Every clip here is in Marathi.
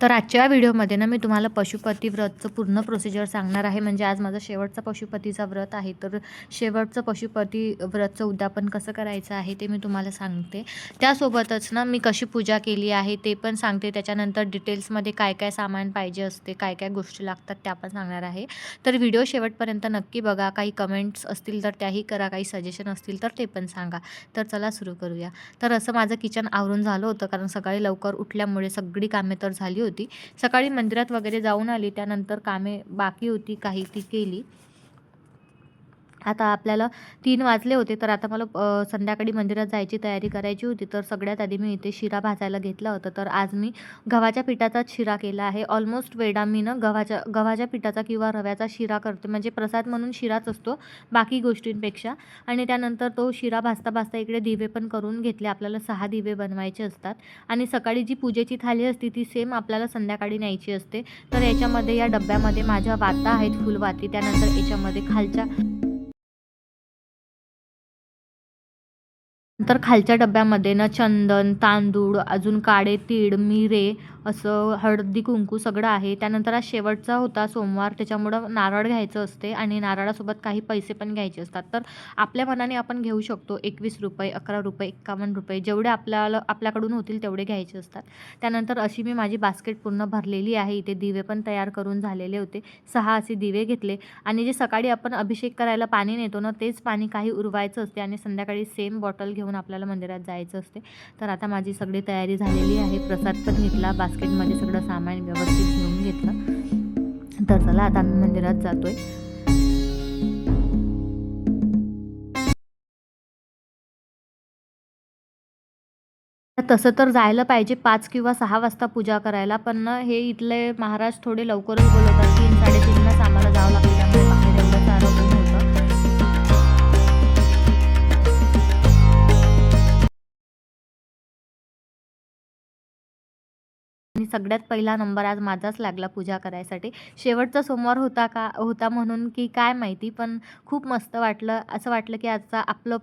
तर आजच्या व्हिडिओमध्ये ना मी तुम्हाला पशुपती व्रतचं पूर्ण प्रोसिजर सांगणार आहे. म्हणजे आज माझा शेवटचा पशुपतीचा व्रत आहे. तर शेवटचं पशुपती व्रतचं उद्यापन कसं करायचं आहे ते मी तुम्हाला सांगते. त्यासोबतच ना मी कशी पूजा केली आहे ते पण सांगते. त्याच्यानंतर डिटेल्समध्ये काय काय सामान पाहिजे असते काय काय गोष्टी लागतात त्या पण सांगणार आहे. तर व्हिडिओ शेवटपर्यंत नक्की बघा. काही कमेंट्स असतील तर त्याही करा. काही सजेशन असतील तर ते पण सांगा. तर चला सुरू करूया. तर असं माझं किचन आवरून झालं होतं. कारण सकाळी लवकर उठल्यामुळे सगळी कामे तर झाली होती. सकाळी मंदिरात वगैरे जाऊन आली. त्यानंतर कामे बाकी होती. काही ती केली. आता आपल्याला तीन वाजले होते तर आता मला संध्याकाळी मंदिरात जायची तयारी करायची होती तर सगळ्यात आधी मी इथे शिरा भाजायला घेतला होता तर आज मी गव्हाच्या पिठाचाच शिरा केला आहे. ऑलमोस्ट वेळा मी ना गव्हाच्या गव्हाच्या पिठाचा किंवा रव्याचा शिरा करते म्हणजे प्रसाद म्हणून शिराच असतो बाकी गोष्टींपेक्षा. आणि त्यानंतर तो शिरा भाजता भाजता इकडे दिवे पण करून घेतले आपल्याला सहा दिवे बनवायचे असतात. आणि सकाळी जी पूजेची थाली असते ती सेम आपल्याला संध्याकाळी न्यायची असते. तर याच्यामध्ये या डब्यामध्ये माझ्या वाता आहेत फुलवाती त्यानंतर याच्यामध्ये खालच्या नंतर खालच्या डब्यामध्ये ना चंदन तांदूळ अजून काळे तीळ मिरे असं हळदी कुंकू सगळं आहे. त्यानंतर आज शेवटचा होता सोमवार. त्याच्यामुळं नारळ घ्यायचं असते आणि नारळासोबत काही पैसे पण घ्यायचे असतात. तर आपल्या मनाने आपण घेऊ शकतो एकवीस रुपये अकरा रुपये एक्कावन्न रुपये. जेवढे आपल्याला आपल्याकडून होतील तेवढे घ्यायचे असतात. त्यानंतर अशी मी माझी बास्केट पूर्ण भरलेली आहे. इथे दिवे पण तयार करून झालेले होते. सहा असे दिवे घेतले. आणि जे सकाळी आपण अभिषेक करायला पाणी नेतो ना तेच पाणी काही उरवायचं असते आणि संध्याकाळी सेम बॉटल घेऊन आपल्याला मंदिरात जायचं असते. तर आता माझी सगळी तयारी झालेली आहे. प्रसाद पण घेतला. बास्केटमध्ये सगळं सामान व्यवस्थित घेऊन घेतलं. तर चला आता आम्ही मंदिरात जातोय. तसं तर जायला पाहिजे. पाच किंवा सहा वाजता पूजा करायला. पण ना हे इथले महाराज थोडे लवकरच बोलवतात. तीन साडेतीनलाच आम्हाला जावं लागतं. आणि सगळ्यात पहिला नंबर आज माझाच लागला पूजा करायसाठी. शेवटचा सोमवार होता का होता म्हणून की काय माहिती पण खूप मस्त वाटलं असं वाटलं की आजचा आपलं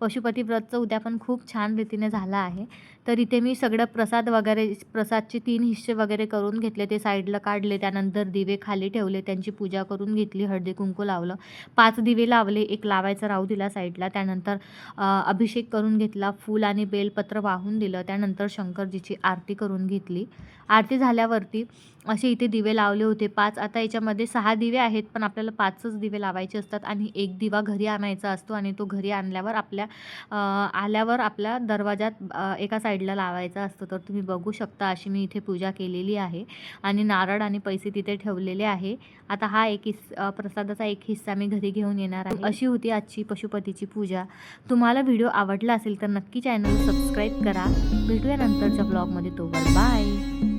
पशुपती व्रतचं उद्यापन खूप छान रीतीने झालं आहे. तर इथे मी सगळं प्रसाद वगैरे प्रसादचे तीन हिस्से वगैरे करून घेतले. ते साईडला काढले त्यानंतर दिवे खाली ठेवले त्यांची पूजा करून घेतली हळदी कुंकू लावलं. पाच दिवे लावले एक लावायचा राहू दिला साईडला. त्यानंतर अभिषेक करून घेतला फूल आणि बेलपत्र वाहून दिलं. त्यानंतर शंकरजीची आरती करून घेतली. आरती झाल्यावरती असे इथे दिवे लावले होते. पाच आता याच्यामध्ये सहा दिवे आहेत पण आपल्याला पाचच दिवे लावायचे असतात आणि एक दिवा घरी आणायचा असतो आणि तो घरी आणल्यावर आपल्या आल्यावर आपल्या दरवाजात एका साईडला लावायचा असतो. तर तुम्ही बघू शकता अशी मी इथे पूजा केलेली आहे आणि नारळ आणि पैसे तिथे ठेवलेले आहे. आता हा एक हिस् प्रसादाचा एक हिस्सा मी घरी घेऊन येणार आहे. अशी होती आजची पशुपतीची पूजा. तुम्हाला व्हिडिओ आवडला असेल तर नक्की चॅनल सबस्क्राईब करा. भेटूया नंतरच्या ब्लॉगमध्ये तोवर. बाय!